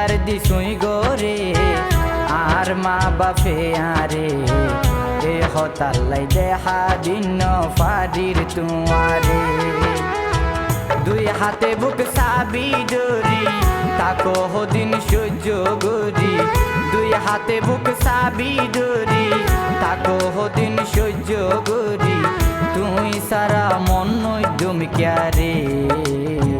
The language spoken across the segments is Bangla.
সইদার দিছুই গরে আর মা বাপে আরে, এ হতাল্লাই দেহা দিন ফারির তুয়ারে। দুই হাতে বুক সাবি ডরি তাকো হদিন সহ্য গরি দুই হাতে বুক সাবি ডরি তাকো হদিন সহ্য গরি তুই সারা মন নই ডুমক্যারে মাইলা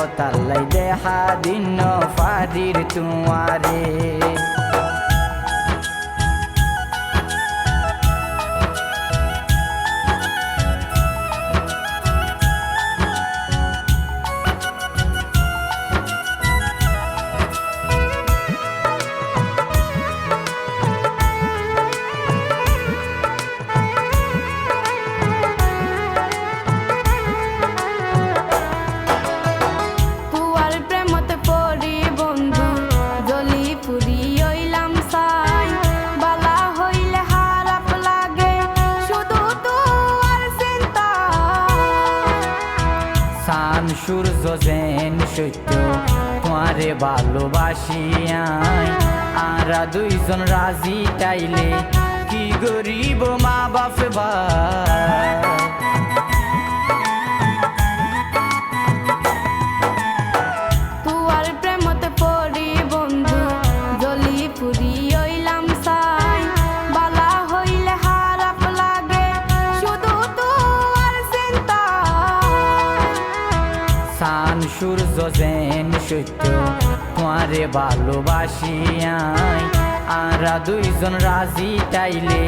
এ হতাল্লাই দেহা দিন ফারির তুয়ারে যেন সত্য তোমারে ভালোবাসিয়াই আরা দুইজন রাজি চাইলে কি গরিব মা বাপ ভাই? সূর্য যেন সত্য তোমারে ভালোবাসিয়াই আরা দুইজন রাজি তাইলে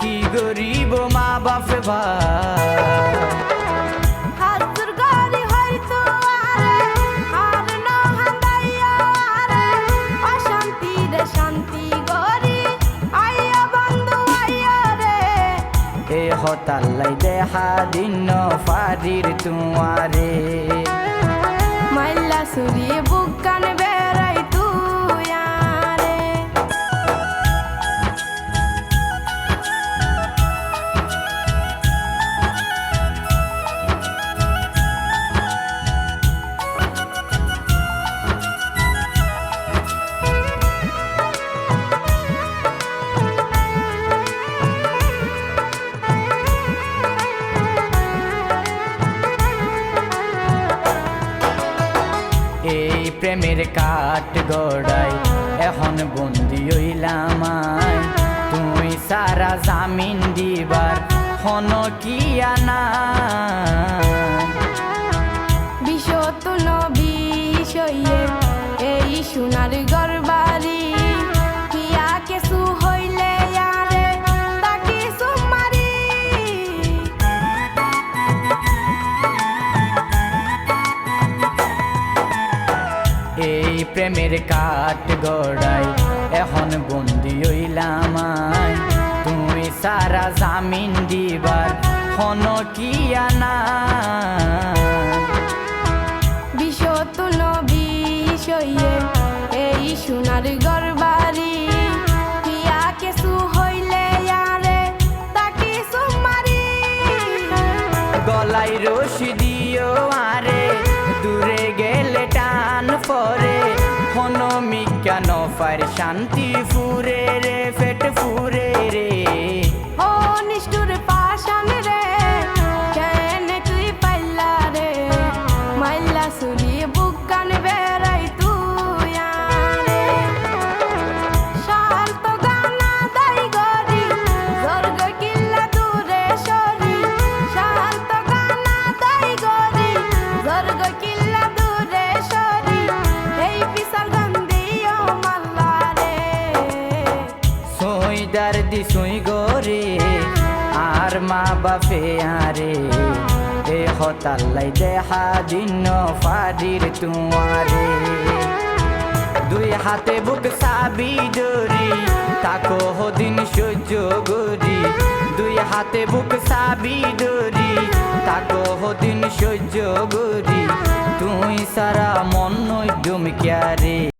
কি গরিব মা বাপ ভাই হতাল্লাই দেহা দিন ফারির তুয়ারে মাইলা সুরি বুকান প্রেমের কাঠ গড়াই, এখন বন্দি হইলাম তুমি সারা জামিন দিবার হন কি আনা? বিশত বিষয়ে এই সোনার গরবারি এই প্রেমের কাঠ গড়াই। এখন বন্দি হইলাম। তুই সারা জামিন দিবার হন কি আনা বিশত বিষয়ে এই সোনার গরবারি কিয়া কেসু হইলে আরে তাকে সুমারি গলাই রশি হন কেন ফার শান্তি ফুরে রে ফেট ফুরে রে। দি সই গরে আর মা বাপে আরে। এ হতাল্লাই দেহা দিন ফারির তুয়ারে দুই হাতে বুক সাবি ডরি তাকো হদিন সহ্য গরি দুই হাতে বুক সাবি ডরি তাকো হদিন সহ্য গরি তুই সারা মন নই ডুমক্যারে